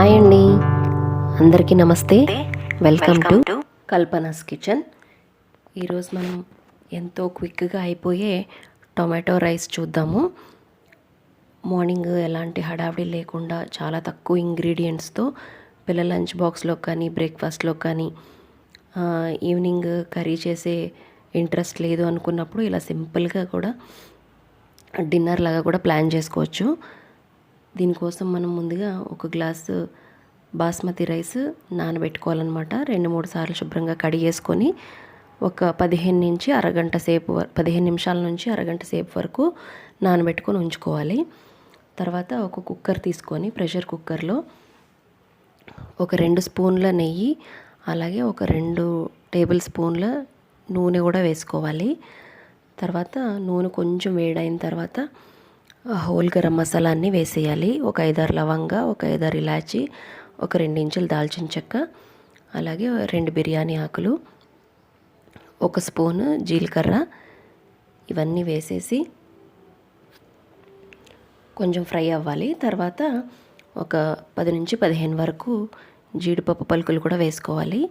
Hi అండి. అందరికీ నమస్తే. Welcome to Kalpana's kitchen. ఈరోజు మనం ఎంతో క్విక్గా అయిపోయే టొమాటో రైస్ చూద్దాము. మార్నింగ్ ఎలాంటి హడావిడి లేకుండా చాలా తక్కువ ఇంగ్రీడియంట్స్తో పిల్లల లంచ్ బాక్స్లో కానీ బ్రేక్ఫాస్ట్లో కానీ ఈవినింగ్ కర్రీ చేసే ఇంట్రెస్ట్ లేదు అనుకున్నప్పుడు ఇలా సింపుల్గా కూడా డిన్నర్ లాగా కూడా ప్లాన్ చేసుకోవచ్చు. దీనికోసం మనం ముందుగా ఒక గ్లాసు బాస్మతి రైస్ నానబెట్టుకోవాలన్నమాట. రెండు మూడు సార్లు శుభ్రంగా కడిగేసుకొని ఒక పదిహేను నుంచి అరగంట సేపు వ- పదిహేను నిమిషాల నుంచి అరగంట సేపు వరకు నానబెట్టుకొని ఉంచుకోవాలి. తర్వాత ఒక కుక్కర్ తీసుకొని ప్రెషర్ కుక్కర్లో ఒక రెండు స్పూన్ల నెయ్యి అలాగే ఒక రెండు టేబుల్ స్పూన్ల నూనె కూడా వేసుకోవాలి. తర్వాత నూనె కొంచెం వేడైన తర్వాత హోల్ గరం మసాలా అన్నీ వేసేయాలి. ఒక ఐదారు లవంగ ఒక ఐదారు ఇలాచి ఒక రెండు ఇంచులు దాల్చిన చెక్క అలాగే రెండు బిర్యానీ ఆకులు ఒక స్పూను జీలకర్ర ఇవన్నీ వేసేసి కొంచెం ఫ్రై అవ్వాలి. తర్వాత ఒక పది నుంచి పదిహేను వరకు జీడిపప్పు పలుకులు కూడా వేసుకోవాలి.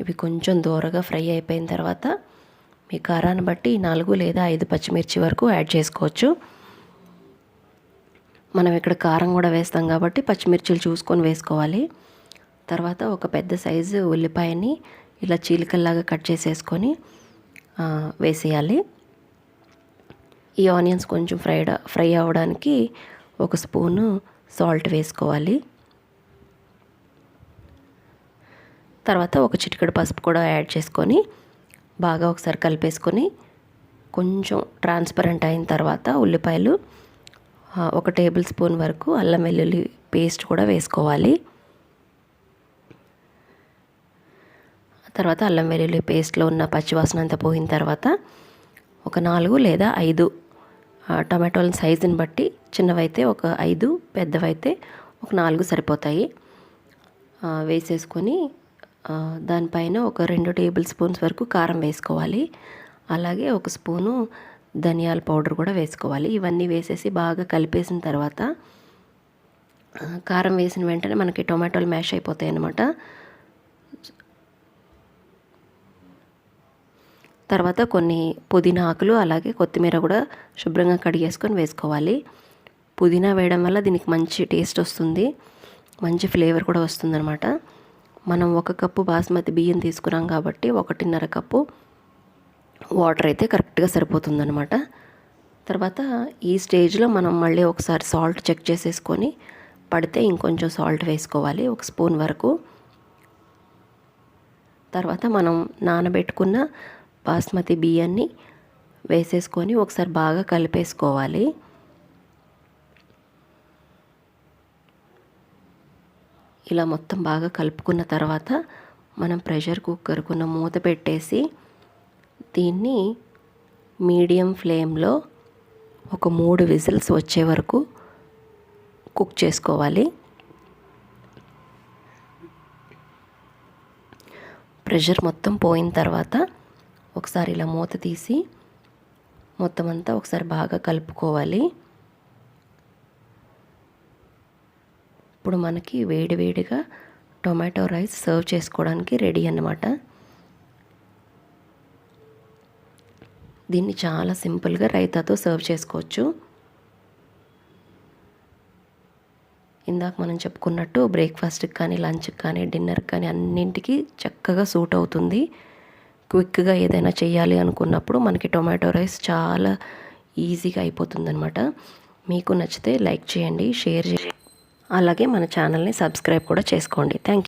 ఇవి కొంచెం దూరగా ఫ్రై అయిపోయిన తర్వాత మీ కారాన్ని బట్టి నాలుగు లేదా ఐదు పచ్చిమిర్చి వరకు యాడ్ చేసుకోవచ్చు. మనం ఇక్కడ కారం కూడా వేస్తాం కాబట్టి పచ్చిమిర్చిలు చూసుకొని వేసుకోవాలి. తర్వాత ఒక పెద్ద సైజు ఉల్లిపాయని ఇలా చీలికల్లాగా కట్ చేసేసుకొని వేసేయాలి. ఈ ఆనియన్స్ కొంచెం ఫ్రైడ్ ఫ్రై అవ్వడానికి ఒక స్పూను సాల్ట్ వేసుకోవాలి. తర్వాత ఒక చిటికెడు పసుపు కూడా యాడ్ చేసుకొని బాగా ఒకసారి కలిపేసుకొని కొంచెం ట్రాన్స్పరెంట్ అయిన తర్వాత ఉల్లిపాయలు ఒక టేబుల్ స్పూన్ వరకు అల్లం వెల్లుల్లి పేస్ట్ కూడా వేసుకోవాలి. తర్వాత అల్లం వెల్లుల్లి పేస్ట్లో ఉన్న పచ్చివాసన అంతా పోయిన తర్వాత ఒక నాలుగు లేదా ఐదు టమాటోల సైజుని బట్టి చిన్నవైతే ఒక ఐదు పెద్దవైతే ఒక నాలుగు సరిపోతాయి. వేసేసుకొని దానిపైన ఒక రెండు టేబుల్ స్పూన్స్ వరకు కారం వేసుకోవాలి. అలాగే ఒక స్పూను ధనియాల పౌడర్ కూడా వేసుకోవాలి. ఇవన్నీ వేసేసి బాగా కలిపేసిన తర్వాత కారం వేసిన వెంటనే మనకి టొమాటోలు మ్యాష్ అయిపోతాయి అన్నమాట. తర్వాత కొన్ని పుదీనా ఆకులు అలాగే కొత్తిమీర కూడా శుభ్రంగా కడిగేసుకొని వేసుకోవాలి. పుదీనా వేయడం వల్ల దీనికి మంచి టేస్ట్ వస్తుంది మంచి ఫ్లేవర్ కూడా వస్తుందన్నమాట. మనం ఒక కప్పు బాస్మతి బియ్యం తీసుకున్నాం కాబట్టి ఒకటిన్నర కప్పు వాటర్ అయితే కరెక్ట్గా సరిపోతుందనమాట తర్వాత ఈ స్టేజ్లో మనం మళ్ళీ ఒకసారి సాల్ట్ చెక్ చేసేసుకొని పడితే ఇంకొంచెం సాల్ట్ వేసుకోవాలి ఒక స్పూన్ వరకు. తర్వాత మనం నానబెట్టుకున్న బాస్మతి బియ్యాన్ని వేసేసుకొని ఒకసారి బాగా కలిపేసుకోవాలి. ఇలా మొత్తం బాగా కలుపుకున్న తర్వాత మనం ప్రెషర్ కుక్కర్కున్న మూత పెట్టేసి దీన్ని మీడియం ఫ్లేమ్లో ఒక మూడు విజిల్స్ వచ్చే వరకు కుక్ చేసుకోవాలి. ప్రెషర్ మొత్తం పోయిన తర్వాత ఒకసారి ఇలా మూత తీసి మొత్తం అంతా ఒకసారి బాగా కలుపుకోవాలి. ఇప్పుడు మనకి వేడివేడిగా టొమాటో రైస్ సర్వ్ చేసుకోవడానికి రెడీ అన్నమాట. దీన్ని చాలా సింపుల్గా రైతాతో సర్వ్ చేసుకోవచ్చు. ఇందాక మనం చెప్పుకున్నట్టు బ్రేక్ఫాస్ట్కి కానీ లంచ్కి కానీ డిన్నర్కి కానీ అన్నింటికి చక్కగా సూట్ అవుతుంది. క్విక్గా ఏదైనా చేయాలి అనుకున్నప్పుడు మనకి టొమాటో రైస్ చాలా ఈజీగా అయిపోతుందన్నమాట. మీకు నచ్చితే లైక్ చేయండి షేర్ చేయండి. అలాగే మన ఛానల్ని సబ్స్క్రైబ్ కూడా చేసుకోండి. థ్యాంక్